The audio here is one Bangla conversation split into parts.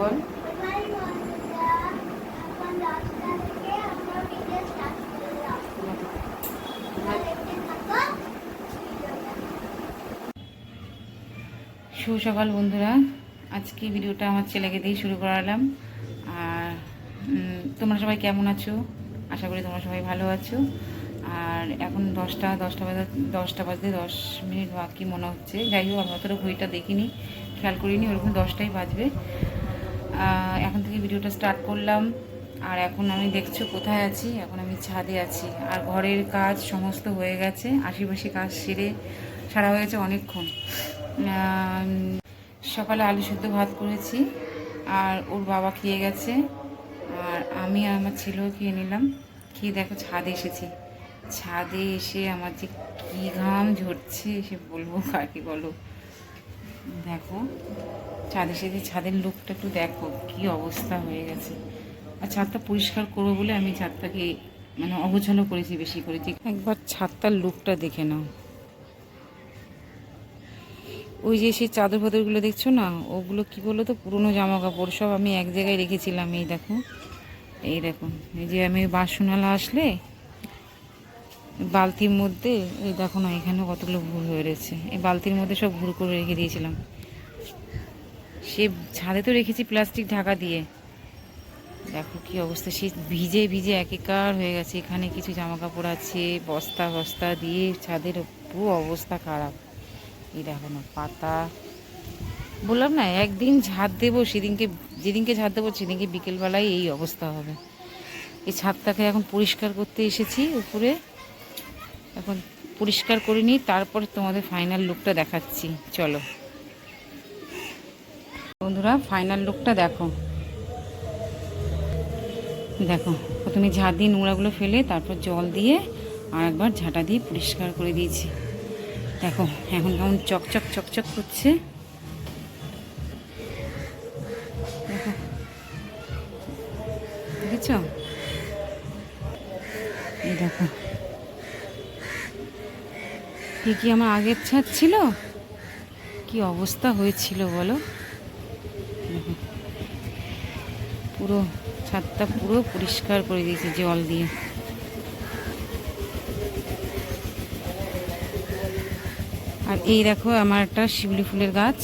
বল শুভ সকাল বন্ধুরা। আজকে ভিডিওটা আমার ছেলেকে দিয়েই শুরু করালাম। আর তোমরা সবাই কেমন আছো? আশা করি তোমরা সবাই ভালো আছো। আর এখন দশটা দশটা বাজে, দশটা বাজতে দশ মিনিট বাকি মনে হচ্ছে। যাই হোক আমি অতটা ঘড়িটা দেখিনি। খেয়াল করিনি, ওরকম দশটাই বাজবে। এখন থেকে ভিডিওটা স্টার্ট করলাম। আর এখন আমি দেখছ কোথায় আছি? এখন আমি ছাদে আছি। আর ঘরের কাজ সমস্ত হয়ে গেছে। আশিপাশি কাজ সেরে সারা হয়েছে অনেকক্ষণ। সকালে আলু সেদ্ধ ভাত করেছি। আর ওর বাবা খেয়ে গেছে। আর আমি আর আমার ছেলেও খেয়ে নিলাম। খেয়ে দেখো ছাদে এসেছি। ছাদে এসে আমার যে কী ঘাম ঝরছে, সে বলব কাকে বলো? দেখো। ছাদে এসেছি ছাদের লুকটা একটু দেখো, কি অবস্থা হয়ে গেছে। আর ছাদটা পরিষ্কার করব বলে আমি ছাদটাকে মানে অগোছালো করেছি, বেশি করেছি। একবার ছাদটার লুকটা দেখে নাও। ওই যে সেই চাদর ফাদরগুলো দেখছ না, ওগুলো কি বলো তো, পুরনো জামা কাপড় সব আমি এক জায়গায় রেখেছিলাম, এই দেখো। এই দেখো, এই যে আমি বাসনালা আসলে, বালতির মধ্যে, এই দেখো না এখানে কতগুলো ভুল হয়ে রয়েছে। এই বালতির মধ্যে সব ভুল করে রেখে দিয়েছিলাম। সে ছাদে তো রেখেছি প্লাস্টিক ঢাকা দিয়ে। দেখো কি অবস্থা, সে ভিজে ভিজে একেকার হয়ে গেছে। এখানে কিছু জামা কাপড় আছে, বস্তা বস্তা দিয়ে ছাদের পুরো অবস্থা খারাপ। এই দেখো না, পাতা। বললাম না, একদিন ঝাড় দেবো, সেদিনকে, যেদিনকে ঝাড় দেবো, সেদিনকে বিকেলবেলায় এই অবস্থা হবে। এই ছাদটাকে এখন পরিষ্কার করতে এসেছি উপরে। এখন পরিষ্কার করে নিই, তারপর তোমাদের ফাইনাল লুকটা দেখাচ্ছি। চলো। বন্ধুরা ফাইনাল লুকটা দেখো। দেখো, প্রথমে ঝাড় দিয়ে নোংরাগুলো ফেলে তারপর জল দিয়ে আর একবার ঝাঁটা দিয়ে পরিষ্কার করে দিয়েছি। দেখো, এখন কেমন চকচক চকচক করছে। দেখো। দেখেছ? দেখো। কি কি আমার আগের ছাদ ছিল? কি অবস্থা হয়েছিল বলো দেখো পুরো ছাদটা পুরো পরিষ্কার করে দিয়েছে জল দিয়ে। আর এই দেখো আমার একটা শিউলি ফুলের গাছ।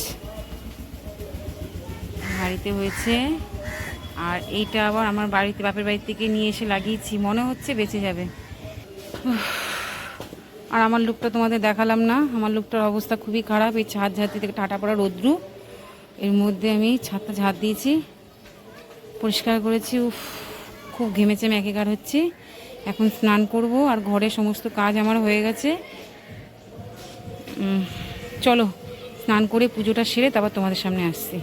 বাড়িতে হয়েছে। আর এইটা আবার আমার বাড়িতে, বাপের বাড়ি থেকে নিয়ে এসে লাগিয়েছি। মনে হচ্ছে বেঁচে যাবে। আর আমার লুকটা তোমাদের দেখালাম না। আমার লুকটার অবস্থা খুবই খারাপ। এই ছাদ ঝাঁতি থেকে টাটা পড়া রোদ্রু। এর মধ্যে আমি ছাদটা ঝাঁত দিয়েছি। পরিষ্কার করেছি, উফ, খুব ঘেমেছে একেকার হচ্ছে। এখন স্নান করব আর ঘরে সমস্ত কাজ আমার হয়ে গেছে। চলো, স্নান করে পুজোটা সেরে তারপর তোমাদের সামনে আসছি।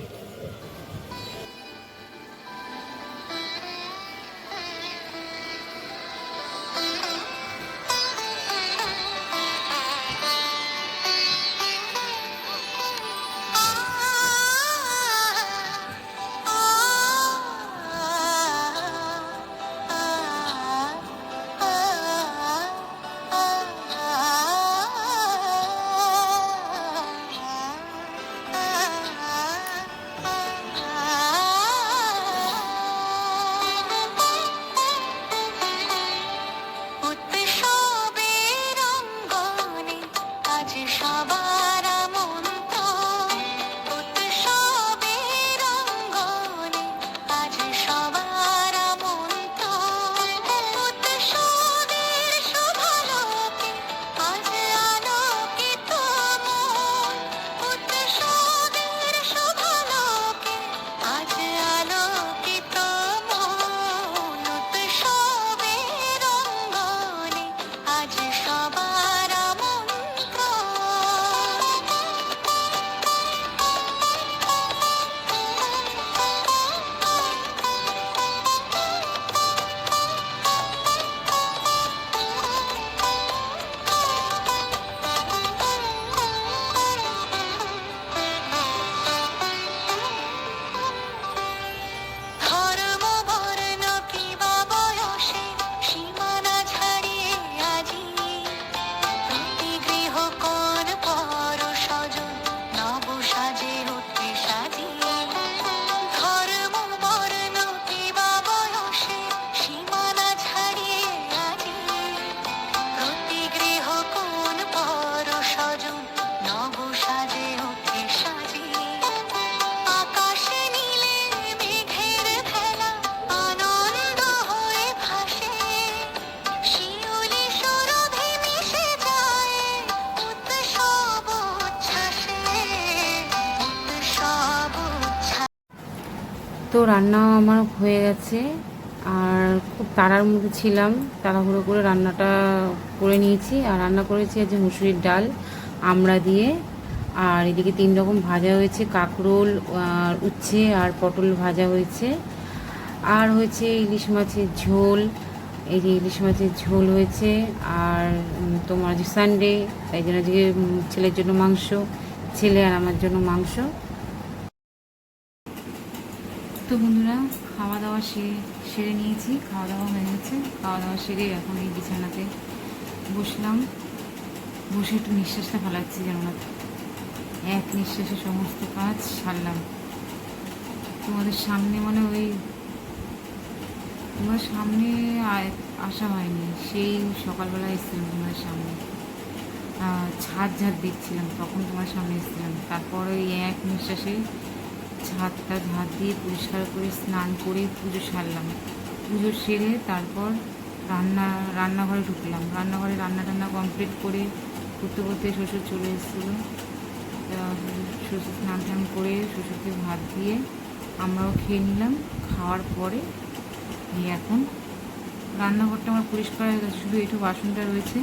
তো রান্না আমার হয়ে গেছে। আর খুব তাড়ার মধ্যে ছিলাম, তাড়াহুড়ো করে রান্নাটা করে নিয়েছি। আর রান্না করেছি আজ মুসুরির ডাল, আমড়া দিয়ে। আর এদিকে তিন রকম ভাজা হয়েছে, কাঁকরোল, আর উচ্ছে, আর পটল ভাজা হয়েছে। আর হয়েছে ইলিশ মাছের ঝোল, এই যে ইলিশ মাছের ঝোল হয়েছে। আর তোমার যে সানডে তাই জন্য আজকে ছেলের জন্য মাংস, ছেলে আর আমার জন্য মাংস। তো বন্ধুরা খাওয়া দাওয়া সেরে সেরে নিয়েছি খাওয়া দাওয়া হয়ে গেছে। খাওয়া দাওয়া সেরে এখন এই বিছানাতে বসলাম। বসে একটু নিঃশ্বাসটা ফেলাচ্ছি যেন না। এক নিঃশ্বাসে সমস্ত কাজ সারলাম। তোমাদের সামনে মানে ওই তোমার সামনে আসা হয়নি। সেই সকালবেলা এসেছিলাম তোমাদের সামনে। ছাদ ঝাড় দেখছিলাম, তখন তোমার সামনে এসেছিলাম। তারপর ওই এক নিঃশ্বাসে ছাদটা ঝাঁট দিয়ে পরিষ্কার করে স্নান করে পুজো সারলাম। পুজো সেরে তারপর রান্না, রান্নাঘরে ঢুকলাম। রান্নাঘরে রান্না টান্না কমপ্লিট করে করতে করতে শ্বশুর চলে এসেছিল। শ্বশুর স্নান টান করে শ্বশুরকে ভাত দিয়ে আমরাও খেয়ে নিলাম। খাওয়ার পরে এখন রান্নাঘরটা আমার পরিষ্কার হয়ে গেছে। শুধু একটু বাসনটা রয়েছে।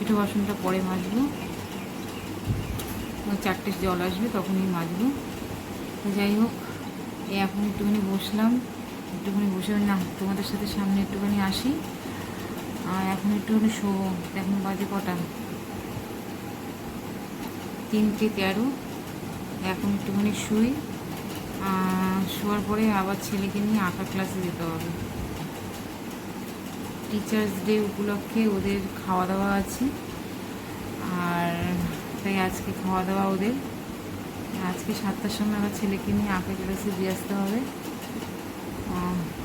একটু বাসনটা পরে মাজবো। চারটে জল আসবে তখনই মাজবো। তো যাই হোক এই এখন একটুখানি বসলাম, একটুখানি বসে না তোমাদের সাথে সামনে একটুখানি আসি। আর এখন একটুখানি শো, এখন বাজে কটা? তিনটে তেরো। এখন একটুখানি শুই। শোয়ার পরে আবার ছেলেকে নিয়ে আঁকা ক্লাসে যেতে হবে। টিচার্স ডে উপলক্ষে ওদের খাওয়া দাওয়া আছে। আর তাই আজকে খাওয়া দাওয়া ওদের। আজকে সাতটার সময় আবার ছেলেকে নিয়ে আঁকা ক্লাসে দিয়ে আসতে হবে।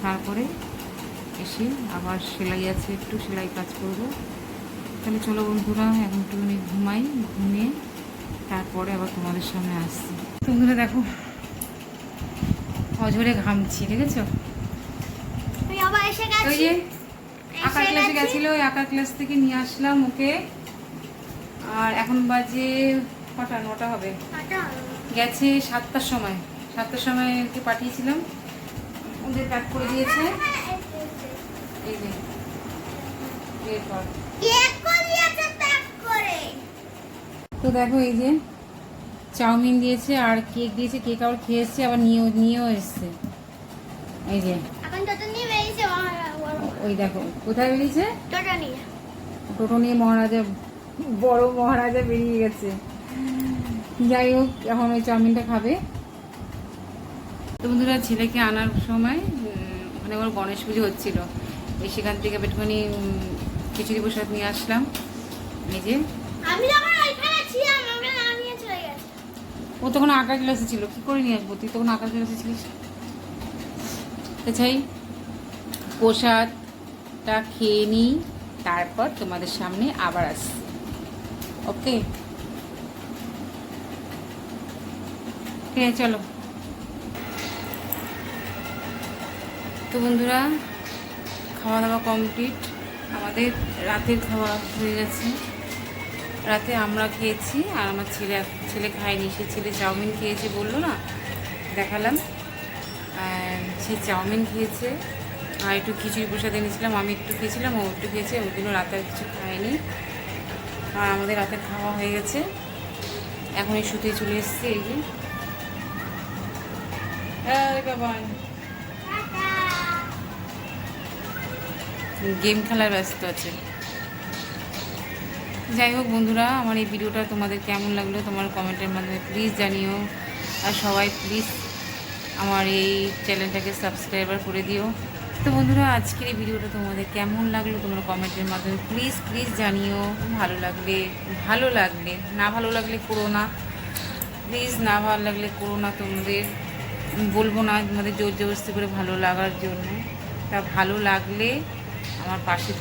তারপরে এসে আবার সেলাই আছে একটু সেলাই কাজ করব। তাহলে চলো বন্ধুরা এখন একটুখানি ঘুমাই ঘুমিয়ে তারপরে আবার তোমাদের সামনে আসছি। বন্ধুরা দেখো অঝরে ঘামছি দেখেছ? ওই যে আঁকার ক্লাসে গেছি। গেছিল ওই আঁকার ক্লাস থেকে নিয়ে আসলাম ওকে। আর এখন বাজে কটা নটা হবে। গেছে সাতটার সময়। সাতটার সময় ওকে পাঠিয়েছিলাম। ওদের প্যাক করে দিয়েছে। এই যে। এরপর। তো দেখো এই যে চাউমিন দিয়েছে আর কেক দিয়েছে। কেক আবার খেয়ে এসছে আবার নিয়েও নিয়েও এসছে। এই যে। ওই দেখো কোথায় বেরিয়েছে? টোটো নিয়ে মহারাজা বড় মহারাজা বেরিয়ে গেছে। যাই হোক এখন ওই চাউমিনটা খাবে। তো বন্ধুরা ছেলেকে আনার সময় ওখানে ওর গণেশ পুজো হচ্ছিল। এই সেখান থেকে একটুখানি খিচুড়ি প্রসাদ নিয়ে আসলাম। এই যে। আমি যখন ওইখানে ছিলাম আমরা নামিয়ে চলে গেছে। ও তখন আঁকা ক্লাসে ছিল। কি করে নিয়ে আসব? তুই তখন আঁকা ক্লাসে ছিলিস। তাছাই প্রসাদটা খেয়ে নিই তারপর তোমাদের সামনে আবার আসছি। ওকে আছে চলো। তো বন্ধুরা খাওয়া দাওয়া কমপ্লিট। আমাদের রাতের খাওয়া হয়ে গেছে। রাতে আমরা খেয়েছি, আর আমার ছেলে ছেলে খায়নি। সে ছেলে চাউমিন খেয়েছে বলল না, দেখালাম। সে চাউমিন খেয়েছে। আর একটু খিচুড়ি প্রসাদ এনেছিলাম, আমি একটু খেয়েছিলাম, ও একটু খেয়েছে ওই জন্য রাতে কিছু খায়নি। আর আমাদের রাতে খাওয়া হয়ে গেছে। এখন এই শুতে চলে এসেছি, এই গেম খেলার ব্যস্ত আছে। যাই হোক বন্ধুরা, আমার এই ভিডিওটা তোমাদের কেমন লাগল তোমার কমেন্টের মাধ্যমে প্লিজ জানিও। আর সবাই প্লিজ আমার এই চ্যানেলটাকে সাবস্ক্রাইবার করে দিও। তো বন্ধুরা, আজকের এই ভিডিওটা তোমাদের কেমন লাগল তোমরা কমেন্টের মাধ্যমে প্লিজ প্লিজ জানিও। ভালো লাগলে ভালো লাগলে, না ভালো লাগলে করো না। প্লিজ না ভালো লাগলে করো না তোমাদের। বলব না, তোমাদের জোর জবরস্তি করে ভালো লাগার জন্য। তা ভালো লাগলে আমার পাশে থেকে